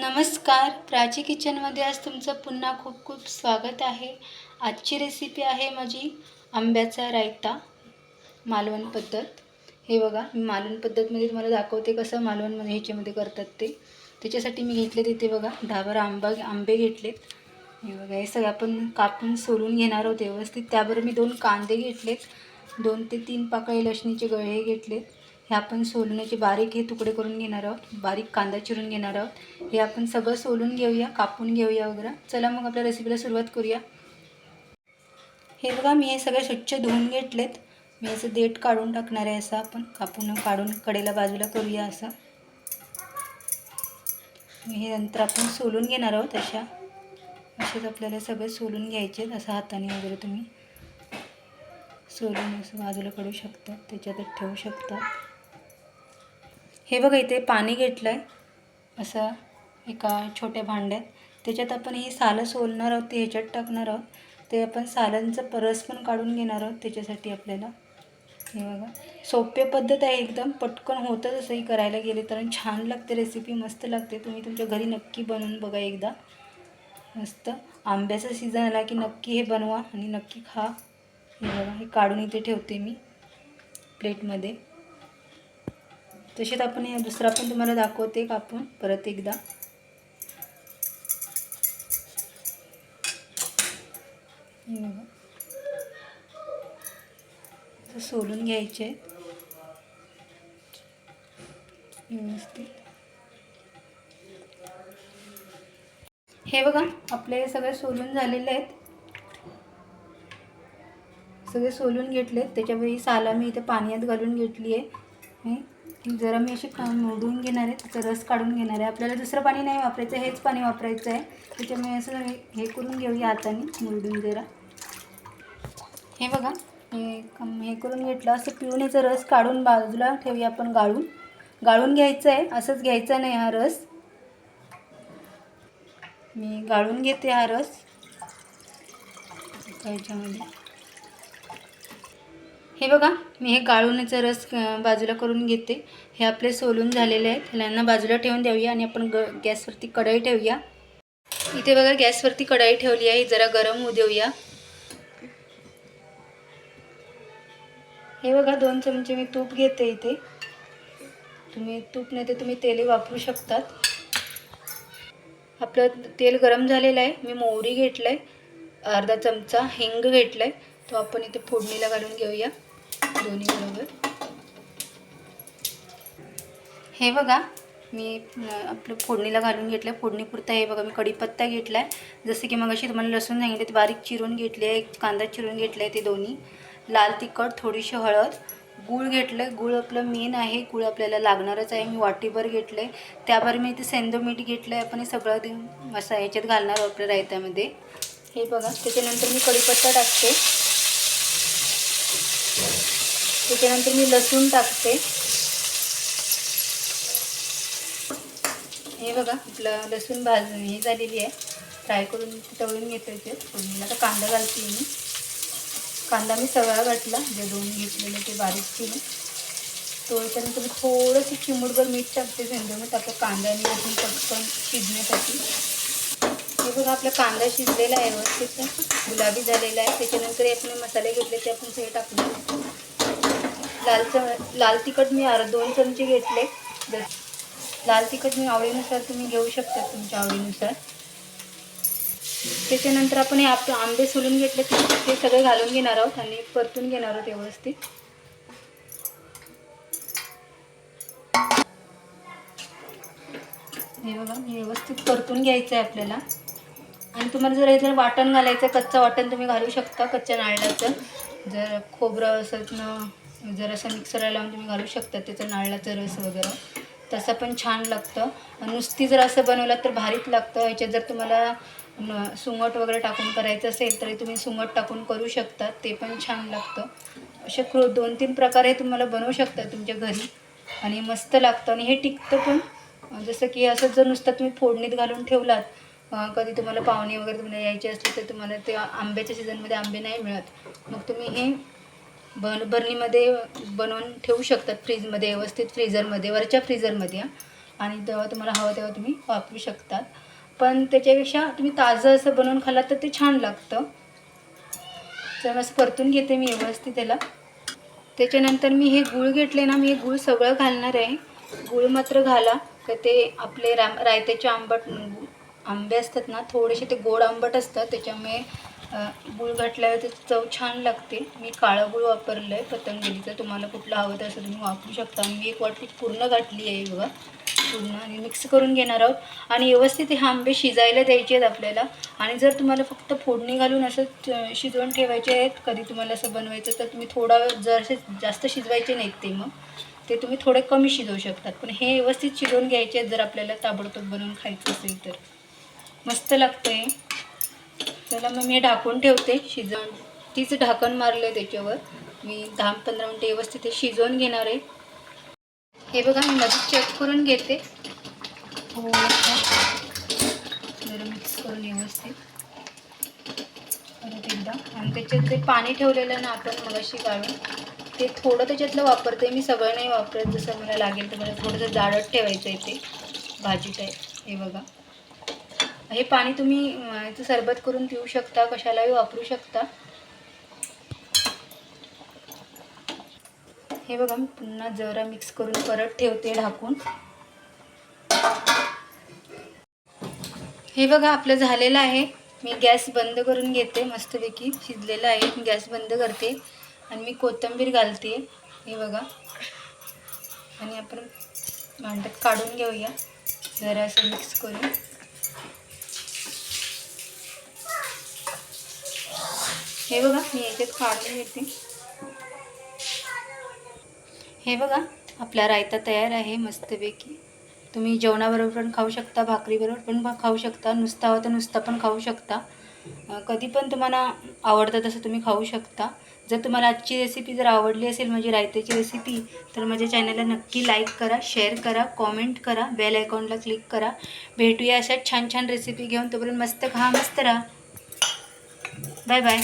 नमस्कार. प्राची किचनमध्ये आज तुमचं पुन्हा खूप खूप स्वागत आहे. आजची रेसिपी आहे माझी आंब्याचा रायता मालवण पद्धत. हे बघा मी मालवण पद्धतमध्ये तुम्हाला दाखवते कसं मालवणमध्ये ह्याच्यामध्ये करतात ते. त्याच्यासाठी मी घेतले तिथे बघा दहाबार आंबा आंबे घेतलेत. हे बघा हे सगळं आपण कापून सोलून घेणार आहोत व्यवस्थित. त्याबरोबर मी दोन कांदे घेतलेत. दोन ते तीन पाकळी लसणीचे गळे घेतलेत. हे आपण सोलण्याचे बारीक हे तुकडे करून घेणार आहोत. बारीक कांदा चिरून घेणार आहोत. हे आपण सगळं सोलून घेऊया कापून घेऊया वगैरे. चला मग आपल्या रेसिपीला सुरुवात करूया. हे बघा मी हे सगळे स्वच्छ धुवून घेतलेत. मी असं देठ काढून टाकणार आहे असं आपण. कापून काढून कडेला बाजूला करूया असं. हे नंतर आपण सोलून घेणार आहोत अशा. असेच आपल्याला सगळे सोलून घ्यायचे असं हाताने वगैरे तुम्ही. सोलून असं बाजूला काढू शकता. त्याच्यातच ठेवू शकता. हे बघा इथे पाणी घेतलं आहे असं एका छोट्या भांड्यात. त्याच्यात आपण ही सालं सोलणार आहोत ते ह्याच्यात टाकणार आहोत. ते आपण सालांचं परस पण काढून घेणार आहोत त्याच्यासाठी आपल्याला. हे बघा. सोप्या पद्धत आहे एकदम. पटकन होतं जसंही करायला गेले तर. छान लागते रेसिपी मस्त लागते. तुम्ही तुमच्या घरी नक्की बनवून बघा एकदा. मस्त. आंब्याचा सीझन आला की नक्की हे बनवा आणि नक्की खा. हे बघा हे काढून इथे ठेवते मी प्लेटमध्ये तसेच आपण दुसरा पण तुम्हाला दाखवते कापून परत एकदा. बघा. सोलून घ्यायचे व्यवस्थित. हे बघा आपले सगळे सोलून झालेले आहेत. सगळे सोलून घेतले त्याच्यामुळे साला मी इथे पाण्यात घालून घेतली आहे. जरा मी अशी मोडून घेणार आहे त्याचा रस काढून घेणार आहे. आपल्याला दुसरं पाणी नाही वापरायचं हेच पाणी वापरायचं आहे. त्याच्यामुळे असं हे हे करून घेऊया हाताने मोडून जरा. हे बघा हे हे करून घेतलं असं पिऊन याचा रस काढून बाजूला ठेवूया आपण गाळून. गाळून घ्यायचं आहे असंच घ्यायचा नाही हा रस. मी गाळून घेते हा रस. त्याच्यामध्ये. हे बघा मी हे गाळूण्याचा रस बाजूला करून घेते. हे आपले सोलून झालेले आहेत. ह्यांना बाजूला ठेवून देऊया आणि आपण ग गॅसवरती कढाई ठेवूया. इथे बघा गॅसवरती कढाई ठेवली आहे. जरा गरम होऊ देऊया. हे बघा दोन चमचे मी तूप घेते इथे. तुम्ही तूप नाही तर तुम्ही तेले वापरू शकतात. आपलं तेल गरम झालेलं आहे. मी मोहरी घेतलं आहे अर्धा चमचा हिंग घेतला आहे तो आपण इथे फोडणीला घालून घेऊया. दोन्ही बरोबर. हे बघा मी आपलं फोडणीला घालून घेतलं आहे. फोडणीपुरता हे बघा मी कढीपत्ता घेतला आहे जसं की मग अशी तुम्हाला लसूण सांगितले ते बारीक चिरून घेतले आहे कांदा चिरून घेतला आहे ते दोन्ही. लाल तिखट थोडीशी हळद. गूळ घेतलं आहे गूळ आपलं मेन आहे. गूळ आपल्याला लागणारच आहे. मी वाटीभर घेतलं आहे त्यावर मी ते सेंदो मीठ घेतलं आहे आपण हे सगळं ते मसा ह्याच्यात घालणार आपल्या रायत्यामध्ये. हे बघा त्याच्यानंतर मी कढीपत्ता टाकते. त्याच्यानंतर मी लसूण टाकते. हे बघा आपलं लसूण भाज हे झालेली आहे. फ्राय करून तळून घेतो ते. फोडणीला आता कांदा घालते मी. कांदा मी सगळा घातला. जे दोन घेतलेले ते बारीक चिरून तो त्यानंतर मी थोडंसं चिमूटभर मीठ टाकते. झेंडू मीठ आपलं कांदा आणि लसूण पटकन शिजण्यासाठी. हे बघा आपला कांदा शिजलेला आहे. व्यवस्थित. गुलाबी झालेला आहे. त्याच्यानंतर आपण मसाले घेतले ते आपण सगळे टाकले लाल चम लाल तिखट मी अर्ध दोन चमचे घेतले. लाल तिखट मी आवडीनुसार तुम्ही घेऊ शकता तुमच्या आवडीनुसार. त्याच्यानंतर आपण हे आप आंबे सोलून घेतले. ते सगळे घालून घेणार आहोत आणि परतून घेणार आहोत व्यवस्थित. हे बघा हे व्यवस्थित परतून घ्यायचं आहे आपल्याला. आणि तुम्हाला जर जर वाटण घालायचं कच्चं वाटण तुम्ही घालू शकता कच्च्या नारळाचं. जर खोबरं असं जर असं मिक्सरला लावून तुम्ही घालू शकता त्याचं नारळाचं रस वगैरे. तसं पण छान लागतं. नुसती जर असं बनवलं तर भारीच लागतं. ह्याच्यात जर तुम्हाला सुंगट वगैरे टाकून करायचं असेल तरी तुम्ही सुंगट टाकून करू शकता. ते पण छान लागतं. असे क्रो दोन तीन प्रकारे तुम्हाला बनवू शकता तुमच्या घरी. आणि मस्त लागतं. आणि हे टिकतं पण. जसं की असं जर नुसतं तुम्ही फोडणीत घालून ठेवलात कधी तुम्हाला पाहुणे वगैरे तुम्हाला यायचे असले तर तुम्हाला ते आंब्याच्या सीझनमध्ये आंबे नाही मिळत. मग तुम्ही हे बन बर्नीमध्ये बनवून ठेवू शकतात फ्रीजमध्ये व्यवस्थित फ्रीजरमध्ये वरच्या फ्रीजरमध्ये. आणि तेव्हा तुम्हाला हवं तेव्हा तुम्ही वापरू शकतात. पण त्याच्यापेक्षा तुम्ही ताजं असं बनवून खाल्लात तर ते छान लागतं. तर असं परतून घेते मी व्यवस्थित त्याला. त्याच्यानंतर मी हे गूळ घेतले ना मी हे गूळ सगळं घालणार आहे. गूळ मात्र घाला तर ते आपले राम रायत्याचे आंबट आंबे असतात ना थोडेसे ते गोड आंबट असतात त्याच्यामुळे गुळ घातल्यावर त्याची चव छान लागते. मी काळं गुळ वापरलं आहे पतंजलीचं. तुम्हाला कुठलं हवं तर असं तुम्ही वापरू शकता. मी एक वाटी पूर्ण घातली आहे बघा. पूर्ण आणि मिक्स करून घेणार आहोत. आणि व्यवस्थित हे आंबे शिजायला द्यायचे आहेत आपल्याला. आणि जर तुम्हाला फक्त फोडणी घालून असं शिजवून ठेवायचे आहेत कधी तुम्हाला असं बनवायचं तर तुम्ही थोडा जर असे जास्त शिजवायचे नाहीत ते मग. ते तुम्ही थोडे कमी शिजवू शकतात. पण हे व्यवस्थित शिजवून घ्यायचे आहेत जर आपल्याला ताबडतोब बनवून खायचं असेल तर. मस्त लागतं आहे त्याला मग मी ढाकून ठेवते शिजवून. तीच ढाकण मारलं आहे त्याच्यावर. मी दहा पंधरा मिनटं व्यवस्थित ते शिजवून घेणार आहे. हे बघा मी मध्ये चेक करून घेते. हो, जरा मिक्स करून व्यवस्थित. परत एकदा. आणि त्याच्यात ते पाणी ठेवलेलं ना आपण मगाशी काढून ते थोडं त्याच्यातलं वापरते. मी सगळं नाही वापरत. जसं मला लागेल तर मला थोडंसं जाडत ठेवायचं आहे ते. भाजी टाईप हे बघा. हे पाणी तुम्ही याचं सरबत करून पिऊ शकता कशालाही वापरू शकता. हे बघा मी पुन्हा जरा मिक्स करून परत ठेवते ढाकून. हे बघा आपलं झालेलं आहे. मी गॅस बंद करून घेते मस्तपैकी शिजलेलं आहे. मी गॅस बंद करते आणि मी कोथिंबीर घालते. हे बघा. आणि आपण भांड्यात काढून घेऊया. जरा असं मिक्स करून. हे बघा मी याच्यात काढून घेते. हे बघा आपला रायता तयार आहे मस्तपैकी. तुम्ही जेवणाबरोबर पण खाऊ शकता भाकरीबरोबर पण खाऊ शकता नुसता हवं तर नुसता पण खाऊ शकता. कधी पण तुम्हाला आवडतं तसं तुम्ही खाऊ शकता. जर तुम्हाला आजची रेसिपी जर आवडली असेल माझी रायत्याची रेसिपी तर माझ्या चॅनलला नक्की लाईक करा शेअर करा कॉमेंट करा बेल आयकॉनला क्लिक करा. भेटूया अशा छान छान रेसिपी घेऊन. तोपर्यंत मस्त खा मस्त राहा. Bye bye